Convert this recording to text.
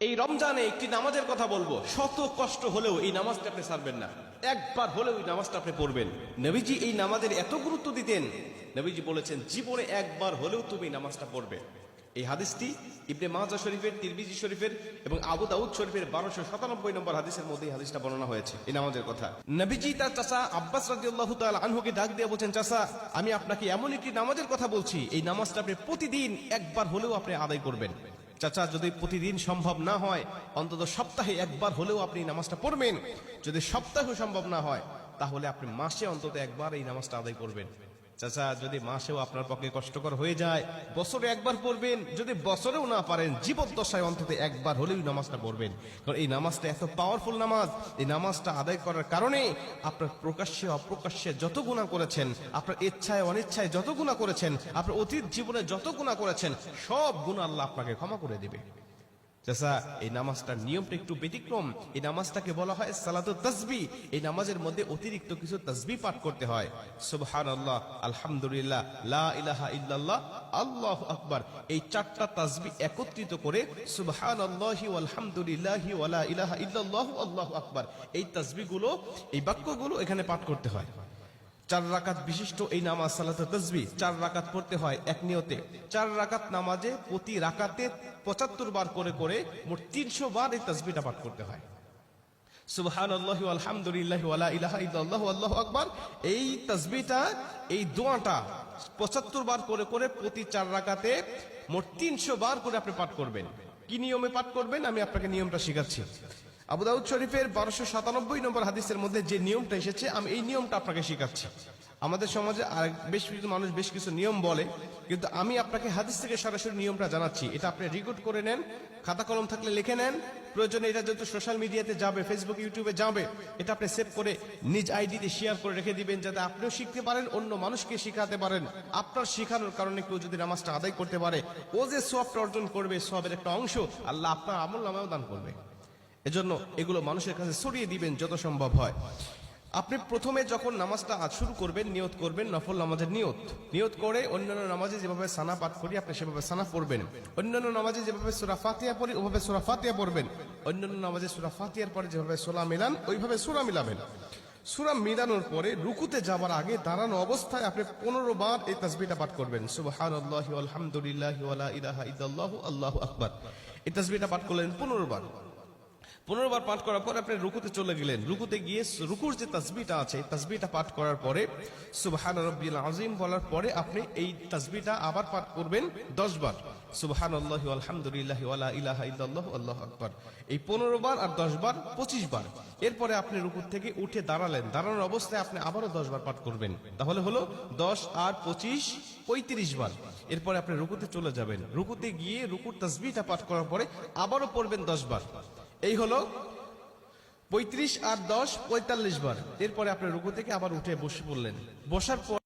এই রমজানে একটি নামাজের কথা বলব। শত কষ্ট হলেও এই নামাজটা আপনি ছাড়বেন না। একবার হলেও এই নামাজটা আপনি পড়বেন। নবীজি এই নামাজের এত গুরুত্ব দিতেন। নবীজি বলেছেন, জীবনে একবার হলেও তুমি নামাজটা পড়বে। এই হাদিসটি ইবনে মাজা শরীফের, তিরমিজি শরীফের এবং আবু দাউদ শরীফের বারোশো সাতানব্বই নম্বর হাদিসের মধ্যে হাদিসটা বর্ণনা হয়েছে এই নামাজের কথা। নবীজি তার চাচা আব্বাস রাজিউল্লাহ আনহুকে ডাক দিয়ে বলছেন, চাচা, আমি আপনাকে এমন একটি নামাজের কথা বলছি। এই নামাজটা আপনি প্রতিদিন একবার হলেও আপনি আদায় করবেন। চাচা, যদি প্রতিদিন সম্ভব না হয়, অন্তত সপ্তাহে একবার হলেও আপনি নামাজটা পড়বেন। যদি সপ্তাহে সম্ভব না হয়, তাহলে আপনি মাসে অন্তত একবার এই নামাজটা আদায় করবেন। চাচা, যদি মাসেও আপনার পক্ষে কষ্টকর হয়ে যায়, বছরে একবার পড়বেন। যদি বছরেও না পারেন, জীবদ্দশায় অন্তত একবার হলেও নামাজটা পড়বেন। কারণ এই নামাজটা এত পাওয়ারফুল নামাজ। এই নামাজটা আদায় করার কারণে আপনার প্রকাশ্যে, অপ্রকাশ্যে যত গুণা করেছেন, আপনার ইচ্ছায়, অনিচ্ছায় যত গুণা করেছেন, আপনার অতীত জীবনে যত গুণা করেছেন, সব গুণ আল্লাহ আপনাকে ক্ষমা করে দিবে। চাচা এই নামাজটার নিয়মটা একটু ব্যতিক্রম। এই নামাজটাকে বলা হয় সালাত তসবি। এই নামাজের মধ্যে অতিরিক্ত কিছু তসবি পাঠ করতে হয়। সুবহান আল্লাহ আলহামদুলিল্লাহ, লা ইলাহা ইল্লাল্লাহ, আল্লাহ আকবার। এই চারটা তসবি একত্রিত করে সুবহান আল্লাহি আলহামদুলিল্লাহি ওয়ালা ইলাহা ইল্লাল্লাহু, আল্লাহু আকবার। এই তসবিগুলো, এই বাক্যগুলো এখানে পাঠ করতে হয়। চার রাকাত বিশিষ্ট এই নামাজ সালাত তসবি চার রাকাত পড়তে হয় এক নিয়তে। চার রাকাত নামাজে প্রতি রাকাতে পঁচাত্তর বার করে করে মোট তিনশো বার এই তসবিটা পাঠ করতে হয়। আল্লাহ এই এই পঁচাত্তর বার করে করে প্রতি চার রাকাতে মোট তিনশো বার করে আপনি পাঠ করবেন। কি নিয়মে পাঠ করবেন? আমি আপনাকে নিয়মটা শিখাচ্ছি। আবু দাউদ শরীফের বারোশো সাতানব্বই নম্বর হাদিসের মধ্যে যে নিয়মটা এসেছে, আমি এই নিয়মটা আপনাকে শিখাচ্ছি। আমাদের সমাজে আর বেশ কিছু মানুষ বেশ কিছু নিয়ম বলে, কিন্তু আমি আপনাকে হাদিস থেকে সরাসরি নিয়মটা জানাচ্ছি। এটা আপনি রেকর্ড করে নেন, খাতা কলম থাকলে লিখে নেন। প্রয়োজনে এটা যেহেতু সোশ্যাল মিডিয়াতে যাবে ফেসবুক ইউটিউবে যাবে, এটা আপনি সেভ করে নিজ আইডিতে শেয়ার করে রেখে দিবেন, যাতে আপনিও শিখতে পারেন, অন্য মানুষকে শিখাতে পারেন। আপনার শেখানোর কারণে কেউ যদি নামাজটা আদায় করতে পারে, ও যে সবটা অর্জন করবে, সবের একটা অংশ আল্লাহ আপনার আমল নামেও দান করবে। এজন্য এগুলো মানুষের কাছে ছড়িয়ে দিবেন যত সম্ভব হয়। আপনি প্রথমে যখন নামাজটা আজ শুরু করবেন, নিয়ত করবেন, নফল নামাজের নিয়ত। নিয়ত করে অন্যান্য নামাজে যেভাবে সানা পাঠ করি, আপনি সেভাবে সানা পড়বেন। অন্যান্য নামাজে যেভাবে সুরা ফাতিয়া পড়ি, ওভাবে সুরা ফাতিয়া পড়বেন। অন্যান্য নামাজে সুরা ফাতিয়ার পরে যেভাবে সোলা মিলান, ওইভাবে সুরা মিলাবেন। সুরা মিলানোর পরে রুকুতে যাবার আগে দাঁড়ানো অবস্থায় আপনি পনেরো বার এই তাসবিটা পাঠ করবেন। ইল্লাল্লাহু, আল্লাহু আকবার। এই তাসবিটা পাঠ করলেন পনেরো বার। পনেরো বার পাঠ করার পর আপনি রুকুতে চলে গেলেন। রুকুতে গিয়ে রুকুর যে তাসবিটা আছে তাসবিটা পাঠ করার পরে, সুবহান রব্বিল আজিম বলার পরে আপনি এই তাসবিটা আবার পাঠ করবেন দশ বার। সুবহান আল্লাহ আলহামদুলিল্লাহ ওয়ালা ইলাহা আল্লাহু আকবার। এই পনেরো বার আর দশ বার পঁচিশ বার। এরপরে আপনি রুকুর থেকে উঠে দাঁড়ালেন। দাঁড়ানোর অবস্থায় আপনি আবারও দশ বার পাঠ করবেন। তাহলে হলো দশ আর পঁচিশ, পঁয়ত্রিশ বার। এরপরে আপনি রুকুতে চলে যাবেন। রুকুতে গিয়ে রুকুর তাসবিটা পাঠ করার পরে আবারও পড়বেন দশ বার। এই হলো পঁয়ত্রিশ আর দশ, পঁয়তাল্লিশ বার। এরপরে আপনার রুকু থেকে আবার উঠে বসে পড়লেন। বসার পর